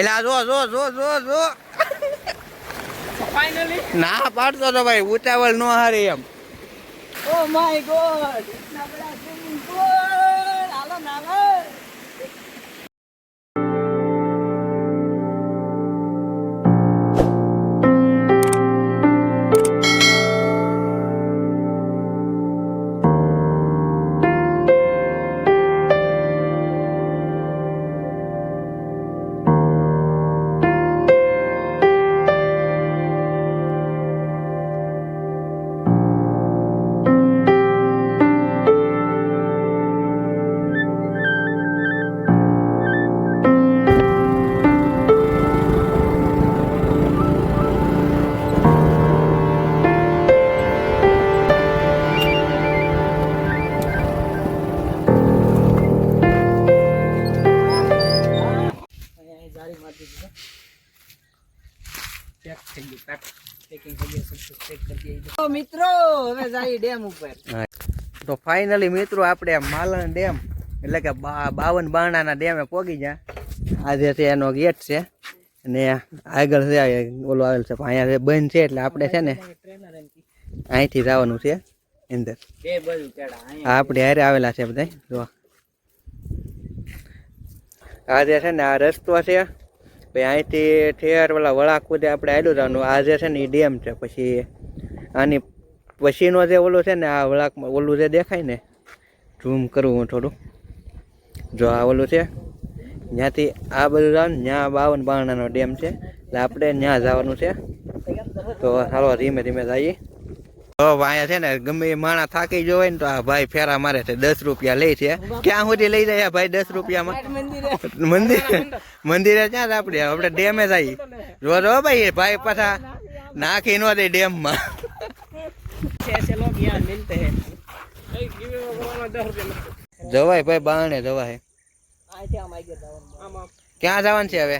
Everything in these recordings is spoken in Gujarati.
એટલે આ જો જો જો જો જો. ફાઇનલી ના પાડતો તો ભાઈ ઉતાવળ નો હારી એમ. Oh my God ઇતના Bada swimming pool હવે જાય ડેમ ઉપર. તો ફાઇનલી મિત્રો આપણે માલણ ડેમ એટલે કે બાવન બાણાના ડેમે પહોંચી ગયા. આજે છે એનો ગેટ છે અને આગળ છે ઓલો આવેલ છે અહીંયા બંધ છે એટલે આપણે છે ને અહીંથી જવાનું છે અંદર. આપણે હારે આવેલા છે બધા જો. આજે છે ને આ રસ્તો છે પછી અહીંથી ઠેર ઓલા વળાકુદે આપણે આવેલું જવાનું. આજે છે ને એ ડેમ છે પછી આની પછીનો જે ઓલું છે ને, આ વળાકમાં ઓલું જે દેખાય ને, ઝૂમ કરું હું થોડું. જો આ ઓલું છે ત્યાંથી આ બધું જાવ ત્યાં બાવન બારણાનો ડેમ છે, એટલે આપણે ત્યાં જવાનું છે. તો ચાલો ધીમે ધીમે જઈએ. તો અહીંયા છે ને, ગમે માણા થાકી જો હોય ને, તો આ ભાઈ ફેરા મારે છે, દસ રૂપિયા લે છે. ક્યાં સુધી લઈ જાય ભાઈ દસ રૂપિયામાં? મંદિર, મંદિરે ક્યાં આપણે? આપણે ડેમે જઈએ. જો જો ભાઈ ભાઈ પાછા નાખી ન દે ડેમમાં. છે ऐसे लोग यहाँ मिलते हैं गिव में दस रुपये જવાય ભાઈ બાણે જવાય અહીંથી આમ આવી ગયા આમ આમ ક્યાં જવાનું છે હવે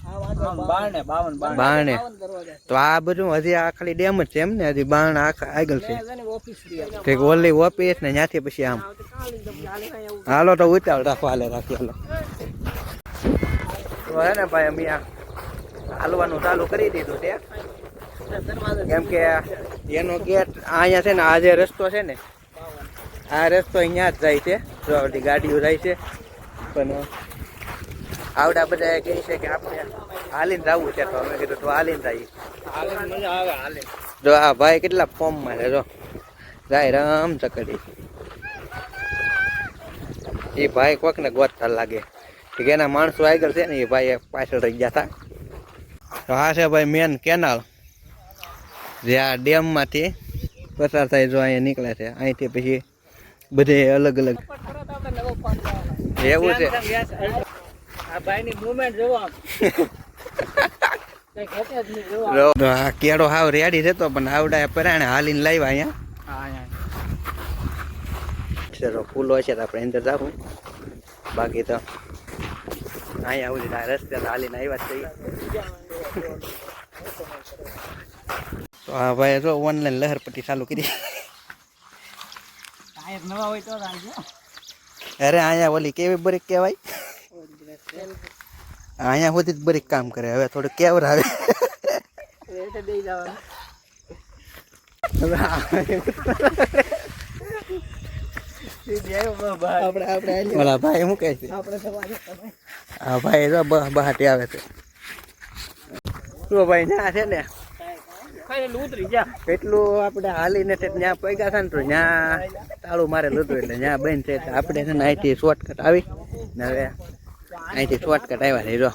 બાવન બાવન બારણે બાવન દરવાજા તો આ બધું હજી આ ખાલી ડેમ જ છે એમ ને હજી બાણ આખા આગળ છે છે ઓફિસ રહ્યા ઠીક ઓલી ઓફિસ ને ત્યાંથી પછી આમ હાલો તો ઉતાવળ રાખો હાલે રાખી હાલો તો હે ને ભાઈ અમે આ હાલવાનું ચાલુ કરી દીધું છે કેમ કે એનો ગેટ અહીંયા છે ને, આ જે રસ્તો છે ને, આ રસ્તો અહીંયા જ જાય છે. જો બધી ગાડીઓ જાય છે. પણ આવડા બધા કહે છે કે આપણે હાલીને જવું છે તો અમે કીધું તો હાલીને જઈએ. જો આ ભાઈ કેટલા ફોર્મમાં મારે જો. જાય રામ ચકડી. એ ભાઈ કોક ને ગોતતા લાગે. કે એના માણસો આગળ છે ને, એ ભાઈ પાછળ રહી ગયા હતા. તો હા છે ભાઈ મેન કેનાલ જે આ ડેમમાંથી પસાર થાય જો અહીંયા નીકળે છે. અહીંથી પછી બધે અલગ અલગ. એવું છે. કેળો હાવ રેડી રહેતો પણ આવડા પરાણે હાલીને લાવ્યા અહીંયા. ચલો ફૂલો છે આપણે અંદર જાવું બાકી તો અહીંયા આવું રસ્તે તો હાલીને આવ્યા જ હા ભાઈ જો ઓનલાઈન લહેરપટ્ટી ચાલુ કરી. ટાયર નવા હોય તો અરે અહીંયા ઓલી કેવી બરીક કહેવાય? અહીંયા સુધી જ બરીક કામ કરે હવે થોડું કેવર આવે. ઓલા ભાઈ શું કહે છે? હા ભાઈ બહાટી આવે છે. ભાઈ ત્યાં છે ને ખાઈને ઉતરી જા. એટલું આપણે હાલીને તે ત્યાં પૈગા છે ને તો ત્યાં તાળું મારે લીધું એટલે ત્યાં બંધ છે આપણે છે ને અહીંથી શોર્ટકટ આવી. ને હવે અહીંથી શોર્ટકટ આવ્યા જો.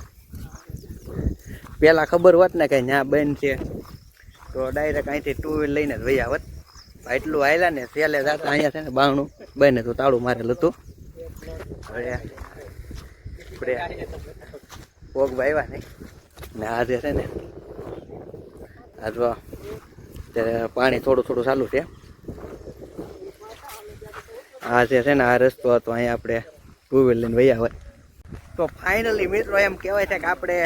પેલા ખબર હોત ને કે ત્યાં બંધ છે, તો ડાયરેક્ટ અહીંથી ટુ વ્હીલ લઈને જ વૈયા હોત. એટલું આવેલા ને સેલે જતા અહીંયા છે ને બાણું. બંને તો તાળું મારેલું હતું હવે આપણે પોગ આવ્યા નહીં ને આજે છે ને જો ત્યારે પાણી થોડું થોડું ચાલુ છે. આ જે છે ને, આ રસ્તો હતો, અહીંયા આપણે ટુ વ્હીલ લઈને વૈયા હોય. તો ફાઇનલી મિત્રો, એમ કહેવાય છે કે આપણે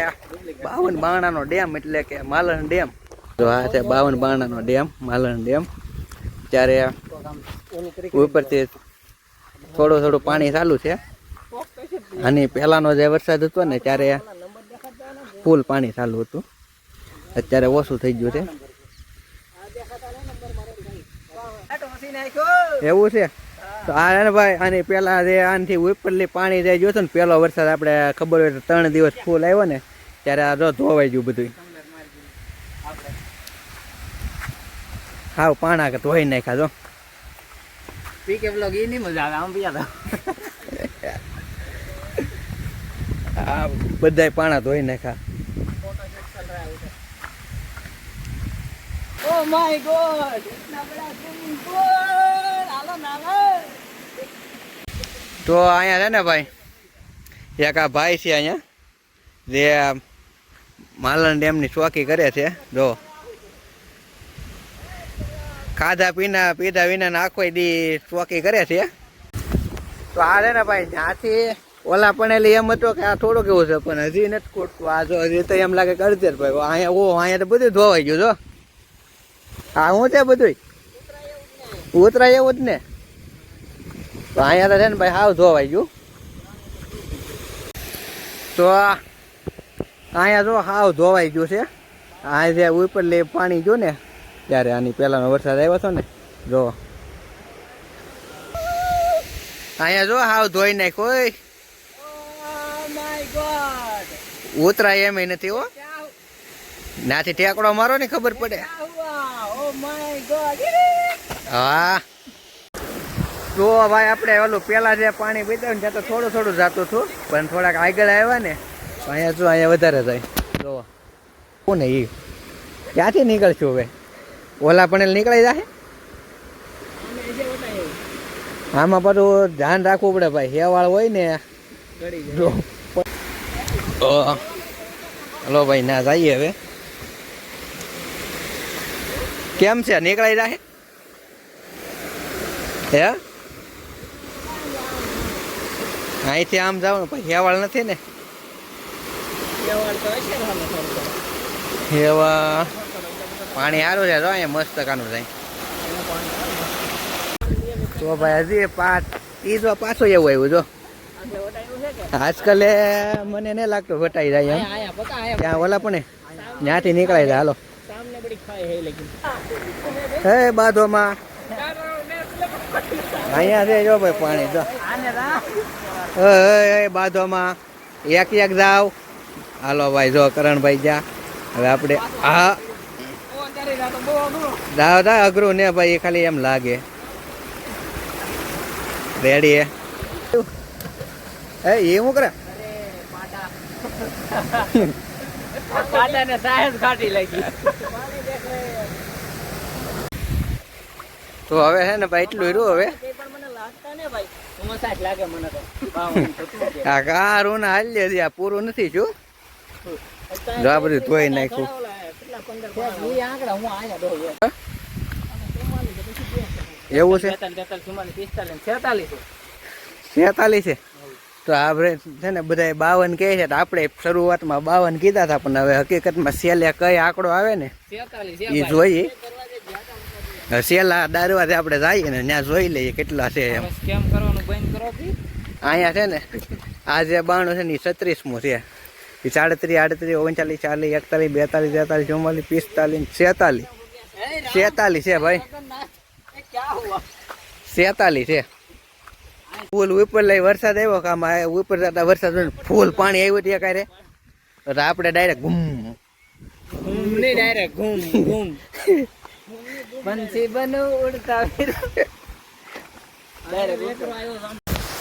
બાવન બાણાનો ડેમ એટલે કે માલણ ડેમ. જો આ છે બાવન બાણાનો ડેમ, માલણ ડેમ. ત્યારે ઉપરથી થોડું થોડું પાણી ચાલુ છે. અને પહેલાનો જે વરસાદ હતો ને, ત્યારે ફૂલ પાણી ચાલુ હતું. અત્યારે ઓછું થઈ ગયું છે. એવું છે? તો આ ભાઈ આની પેલા જે આનથી ઉપરલી પાણી જે જોયું ને પેલો વરસાદ આપણે ખબર હોય તો ત્રણ દિવસ ફૂલ આવ્યો ને ત્યારે આ જો ધોવાઈ ગયું બધું હાવ પાણા કે ધોઈ નાખ્યા જો. પીકે બ્લોગ ઈ નહીં મજા આવે આમ પિયા આ બધાય પાણા ધોઈ નાખ્યા. ઓ માય ગોડ તો અહીંયા છે ને ભાઈ, એક આ ભાઈ છે અહીંયા, જે માલણ ડેમની ચોકી કરે છે, જો. ખાધા પીના, પીધા વિના આખો દી ચોકી કરે છે. તો આ છે ને ભાઈ ત્યાંથી ઓલા પણેલી એમ હતો કે આ થોડુંક એવું છે, પણ હજી નથી ખૂટતું આ જો, હજી તો એમ લાગે કરજે ભાઈ અહીંયા, ઓ, અહીંયા તો બધું ધોવાઈ ગયું, જો. હા હું છે બધું ઉતરાય એવું જ ને. અહીંયા તો છે ને ભાઈ હાવ ધોવાઈ ગયું. તો અહીંયા જો હાવ ધોવાઈ ગયું છે. આ જે ઉપરલી પાણી જો ને ત્યારે આની પહેલાનો વરસાદ આવ્યો હતો ને જો. અહીંયા જો હાવ ધોઈ નાખ્યો ઉતરાય એમ નથી હો. નાથી ટેકડો મારો ને ખબર પડે. માય ગોડ હા. તો ભાઈ આપણે ઓલું પેલા જે પાણી પીતા ને તો થોડું થોડું જતું હતું પણ થોડાક આગળ આવ્યા ને તો અહીંયા જો અહીંયા વધારે થાય. જો કોને એ ક્યાંથી નીકળશું હવે? ઓલા પણ નીકળી જાય આમાં પાછું ધ્યાન રાખવું પડે ભાઈ હેવાળ હોય ને. હલો ભાઈ ના જઈએ હવે. કેમ છે? નીકળાઈ રહે? હે? અહીંથી આમ જાવ ને પછી હેવાળ નથી ને? હેવા પાણી સારું છે જો અહીંયા મસ્ત કાનું જાય તો ભાઈ હજી પાંચ ઈ જો પાછો એવું આવ્યું જો. આજકાલ મને નહીં લાગતું વટાઈ જાય ત્યાં ઓલા પણ ત્યાંથી નીકળાય જાય હાલો. હે બાધોમાં અહીંયા છે જો ભાઈ પાણી જો. એ બાધોમાં એક એક જાવ. હાલો ભાઈ જો કરણભાઈ જા હવે આપણે હા દાવ બહુ અઘરો જાવ જા અઘરું ને ભાઈ એ ખાલી એમ લાગે. રેડી હે એ હું શું કરે? અરે પાટા પાટા ને સાહેબ કાઢી લાગી. તો હવે છે ને ભાઈ એટલું રહ્યું હવે. આ કારું ના હાલ્ય છે આ પૂરું નથી જો આ બધું ધોઈ નાખ્યું. એવું છે? છેતાલીસ છે. તો આપણે છે ને બધા બાવન કહે છે તો આપણે શરૂઆતમાં બાવન કીધા હતા પણ હવે હકીકતમાં સેલે કઈ આંકડો આવે ને? એ જોઈએ. સેલા દારવાથી આપણે જઈએ ને ત્યાં જોઈ લઈએ કેટલા છે એમ. સ્કેમ કરવાનું બંધ કરો અહીંયા છે ને આ જે બાણું છે ને એ છત્રીસમું છે. એ સાડત્રીસ આડત્રીસ ઓગણચાલીસ ચાલીસ એકતાલીસ બેતાલીસ તેતાલીસ ચુમ્માલીસ પિસ્તાલીસ છેતાલીસ. છેતાલીસ છે ભાઈ. છેતાલીસ છે. ફૂલ ઉપર લઈ વરસાદ આવ્યો કે આમાં ઉપર જતા વરસાદ ફૂલ પાણી આવ્યું ત્યાં કાંઈ રે. આપણે ડાયરેક્ટ ઘૂમ. ઘૂમ નહીં ડાયરેક્ટ ઘૂમ ઘૂમ. બંસી બનો ઉડતા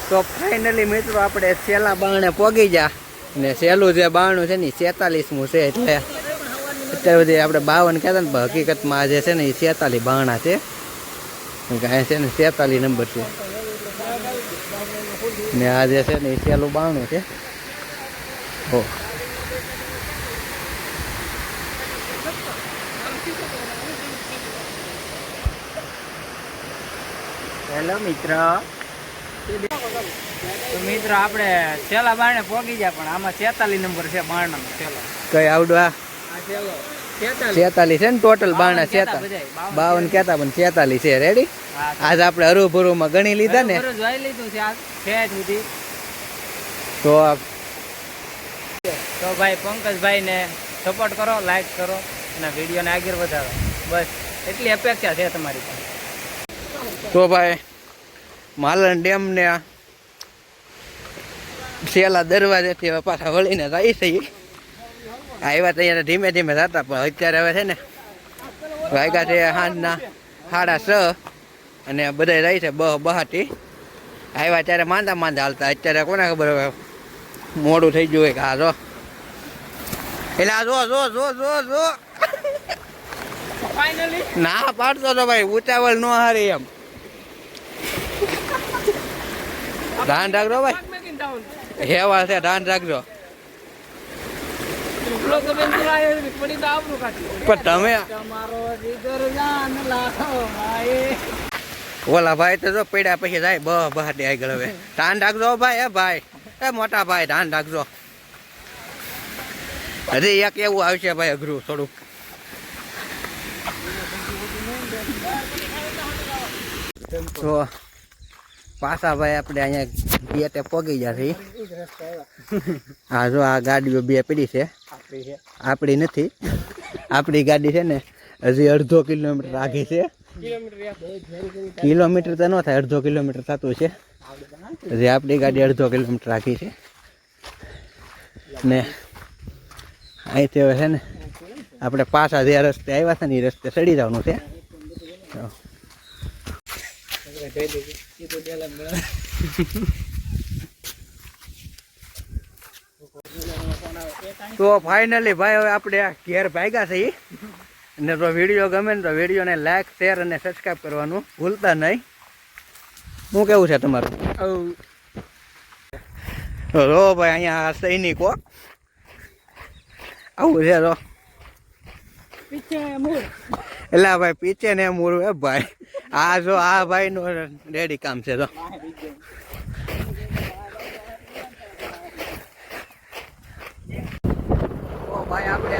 તો ફાઇનલી મિત્રો આપણે સેલા બાણે પોગી જા ને સેલું જે બાણું છે ને છેતાલીસમું છે એટલે અત્યારે બધી આપણે બાવન કહેતા ને પણ હકીકતમાં આ જે છે ને એ છેતાલીસ બાણા છે. કાંઈ છે ને છેતાલીસ નંબર છે. ને આજે છે ને એ સેલું બાણું છે. હો હેલો મિત્ર. મિત્ર આપણે છેલ્લા બારણે પોગી ગયા પણ આમાં છેતાલીસ નંબર છે બારણા છેલ્લો. કઈ આવડવા છેતાલીસ. છે ને ટોટલ બાણા છેતા બાવન કેતા. પણ છેતાલીસ છે રેડી આજ આપણે હરુભરુમાં ગણી લીધા ને. જોઈ લીધું છે આ છે સુધી. તો તો ભાઈ પંકજભાઈને સપોર્ટ કરો લાઈક કરો અને વિડીયોને આગળ વધારો. બસ એટલી અપેક્ષા છે તમારી પાસે. તો ભાઈ માલણ ડેમ ને છેલ્લા દરવાજેથી હવે પાછા વળીને જાય છે. આવ્યા ત્યારે ધીમે ધીમે જતા પણ અત્યારે હવે છે ને વાગ્યા છે સાંજના સાડા છ અને બધા જાય છે બહ બહાટી આવ્યા ત્યારે માંદા માંદા હાલતા અત્યારે કોને ખબર હવે મોડું થઈ ગયું હોય કે આ જો. એટલે આ જો જો જો જો જો. ના પાડતો તો ભાઈ ઉતાવળ ન હારી એમ. ધ્યાન રાખજો ભાઈ. હેવા છે ધ્યાન રાખજો. પણ તમે ઓલા ભાઈ તો જો પડ્યા પછી જાય બહ બહાટી આગળ હવે. ધાન રાખજો ભાઈ એ ભાઈ. એ મોટા ભાઈ ધાન રાખજો. હજી એક એવું આવશે ભાઈ અઘરું થોડુંક. તો પાછા ભાઈ આપણે અહીંયા ગેટે પગી જશે હા, જો આ ગાડીઓ બે પડી છે. આપણી નથી. આપણી ગાડી છે ને હજી અડધો કિલોમીટર આગી છે. કિલોમીટર કિલોમીટર તો ન થાય, અડધો કિલોમીટર થતું છે. હજી આપણી ગાડી અડધો કિલોમીટર રાખી છે. ને અહીંથી હવે છે ને આપણે પાછા જે રસ્તે આવ્યા છે ને એ રસ્તે ચડી જવાનું છે. તો તો ફાઇનલી ભાઈ, હવે આપણે ઘેર ભાગ્યા છે અને તો વીડિયો ગમે ને તો વિડીયોને લાઈક શેર અને સબસ્ક્રાઈબ કરવાનું ભૂલતા નહીં. શું કેવું છે તમારું? રો ભાઈ, અહીંયા સૈનિકો આવું છે રો એટલે ભાઈ પીચે ને મૂળ હે ભાઈ. આ જો આ ભાઈ નું રેડી કામ છે તો ભાઈ આપણે